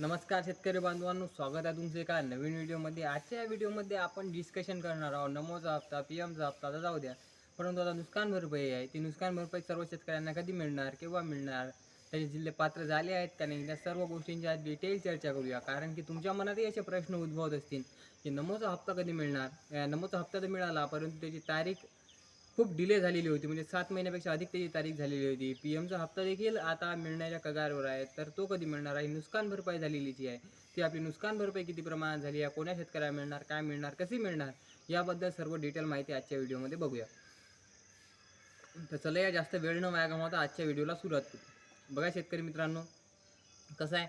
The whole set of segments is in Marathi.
नमस्कार शेतकरी बांधवांनो स्वागत आहे तुमचे एका नवीन व्हिडिओमध्ये. आजच्या या व्हिडिओमध्ये आपण डिस्कशन करणार आहोत. नमोचा हप्ता पी एमचा हप्ता तर जाऊ द्या. परंतु आता नुकसान भरपाई आहे. ती नुकसान भरपाई सर्व शेतकऱ्यांना कधी मिळणार केव्हा मिळणार? त्याचे जिल्हे पात्र झाले आहेत का नाही? त्या सर्व गोष्टींची आज डिटेल चर्चा करूया. कारण की तुमच्या मनातही असे प्रश्न उद्भवत असतील की नमोचा हप्ता कधी मिळणार? नमोचा हप्ता तर मिळाला परंतु त्याची तारीख खूप डिले झालेली होती. म्हणजे सात महिन्यापेक्षा अधिक त्याची तारीख झालेली होती. पी एमचा हप्ता देखील आता मिळण्याच्या कगारवर आहे. तर तो कधी मिळणार आहे? नुकसान भरपाई झालेली जी आहे. ती आपली नुकसान भरपाई किती प्रमाणात झाली? आहे कोण्या शेतकऱ्याला मिळणार? काय मिळणार? कशी मिळणार? याबद्दल सर्व डिटेल माहिती आजच्या व्हिडिओमध्ये बघूया. तर चला या जास्त वेळ न वाया गमावता आजच्या व्हिडिओला सुरुवात करू. बघा शेतकरी मित्रांनो कसं आहे?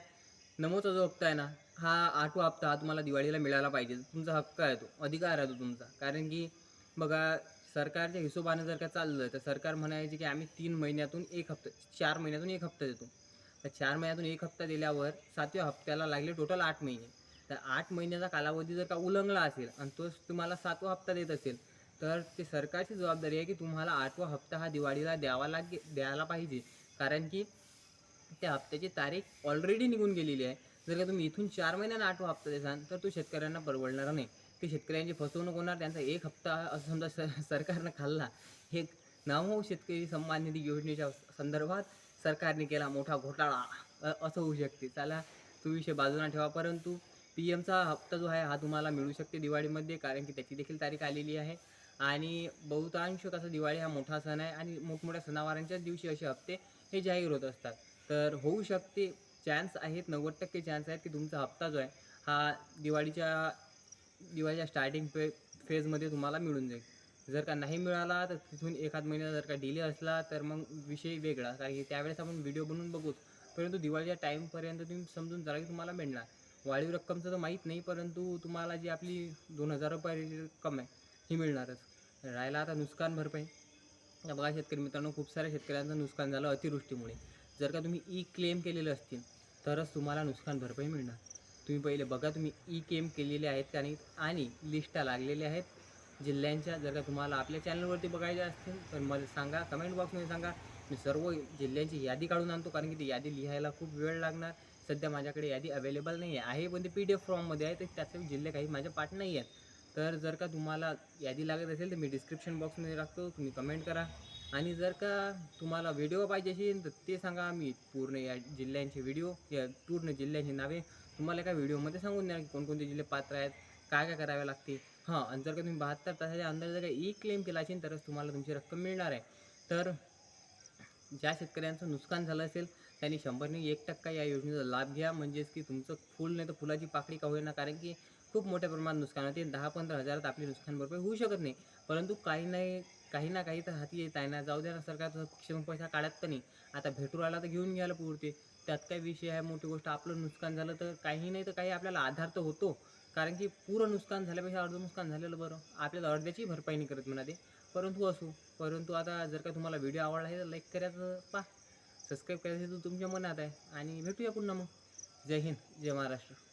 नमोचा जो हप्ता आहे ना हा आठवा हप्ता हा तुम्हाला दिवाळीला मिळाला पाहिजे. तुमचा हक्क आहे तो अधिकार आहे तो तुमचा. कारण की बघा सरकारच्या हिशोबाने जर का चाललं तर सरकार म्हणायचे की आम्ही तीन महिन्यातून एक हप्ता चार महिन्यातून एक हप्ता देतो. तर चार महिन्यातून एक हप्ता दिल्यावर सातव्या हप्त्याला लागले टोटल आठ महिने. तर आठ महिन्याचा कालावधी जर का उल्लंघला असेल आणि तोच तुम्हाला सातवा हप्ता देत असेल तर ते सरकारची जबाबदारी आहे की तुम्हाला आठवा हप्ता हा दिवाळीला द्यावा लागे द्यायला पाहिजे. कारण की त्या हप्त्याची तारीख ऑलरेडी निघून गेलेली आहे. जर का तुम्ही इथून चार महिन्यानं आठवा हप्ता देसान तर तो शेतकऱ्यांना परवडणार नाही. ते शेतकऱ्यांची फसवणूक होणार त्यांचा एक हप्ता असं समजा स सरकारनं खाल्ला हे नामो शेतकरी सन्मान निधी योजनेच्या संदर्भात सरकारने केला मोठा घोटाळा असं होऊ शकते. चला तो विषय बाजूला ठेवा. परंतु पी एमचा हप्ता जो आहे हा तुम्हाला मिळू शकते दिवाळीमध्ये कारण की त्याची देखील तारीख आलेली आहे. आणि बहुतांश कसं दिवाळी हा मोठा सण आहे आणि मोठमोठ्या सणावारांच्याच दिवशी असे हप्ते हे जाहीर होत असतात. तर होऊ शकते चान्स आहेत नव्वद टक्के चान्स आहेत की तुमचा हप्ता जो आहे हा दिवाळीच्या दिवाळीच्या स्टार्टिंग फे फेजमध्ये तुम्हाला मिळून जाईल. जर का नाही मिळाला तर तिथून एखाद महिन्याचा जर का डिले असला तर मग विषय वेगळा. कारण की त्यावेळेस आपण व्हिडिओ बनवून बघूच परंतु दिवाळीच्या टाईमपर्यंत तुम्ही समजून जरा की तुम्हाला मिळणार. वाढीव रक्कमचं तर माहीत नाही परंतु तुम्हाला जी आपली दोन हजार रुपयाची रक्कम आहे ही मिळणारच. राहिला आता नुकसान भरपाई. आता बघा शेतकरी मित्रांनो खूप साऱ्या शेतकऱ्यांचं नुकसान झालं अतिवृष्टीमुळे. जर का तुम्ही ई क्लेम केलेले असतील तरच तुम्हाला नुकसान भरपाई मिळणार. तुम्ही पहिले बघा तुम्ही ई केम केलेले आहेत का नाही आणि लिस्टा लागलेल्या आहेत. जिल्ह्यांच्या जर का तुम्हाला आपल्या चॅनलवरती बघायच्या असतील तर मला सांगा कमेंट बॉक्समध्ये सांगा. मी सर्व जिल्ह्यांची यादी काढून आणतो कारण की ती यादी लिहायला खूप वेळ लागणार. सध्या माझ्याकडे यादी अवेलेबल नाही आहे. आहे पण ते पी डी एफ फॉर्ममध्ये आहे तर त्याचे जिल्हे काही माझ्या पाठ नाही आहेत. तर जर का तुम्हाला यादी लागत असेल तर मी डिस्क्रिप्शन बॉक्समध्ये टाकतो. तुम्ही कमेंट करा. आणि जर का तुम्हाला व्हिडिओ पाहिजे असेल तर ते सांगा. मी पूर्ण या जिल्ह्यांचे व्हिडिओ या पूर्ण जिल्ह्यांची नावे तुम्हाला एका व्हिडिओमध्ये सांगून द्या की कोणकोणते जिल्हे पात्र आहेत काय काय करावे लागते हां आणि जर का तुम्ही बहात्तर तासाच्या अंदर जर का ई क्लेम केला असेल तरच तुम्हाला तुमची रक्कम मिळणार आहे. तर ज्या शेतकऱ्यांचं नुकसान झालं असेल त्यांनी शंभरने एक टक्का या योजनेचा लाभ घ्या. म्हणजेच की तुमचं फुल नाही तर फुलाची पाकळी का होईना कारण की खूप मोठ्या प्रमाणात नुकसान होते. दहा पंधरा हजारात आपली नुकसान भरपाई होऊ शकत नाही. परंतु काही नाही काही ना काही तर हाती येत आहे ना. जाऊ द्या ना सरकारचा शिक्षण पैसा काढत तर नाही. आता भेटू राहिला तर घेऊन घ्यायला पुरते. त्यात काय विषय आहे? मोठी गोष्ट आपलं नुकसान झालं तर काही नाही तर काही आपल्याला आधार तर होतो. कारण की पुरं नुकसान झाल्यापेक्षा अर्धं नुकसान झालेलं बरं. आपल्याला अर्ध्याची भरपाई नाही करत म्हणा ते परंतु असो परंतु आता जर का तुम्हाला व्हिडिओ आवडला आहे तर लाईक करायचं पा सबस्क्राईब करायचं तर तुमच्या मनात आहे. आणि भेटूया पुन्हा मग. जय हिंद जय महाराष्ट्र.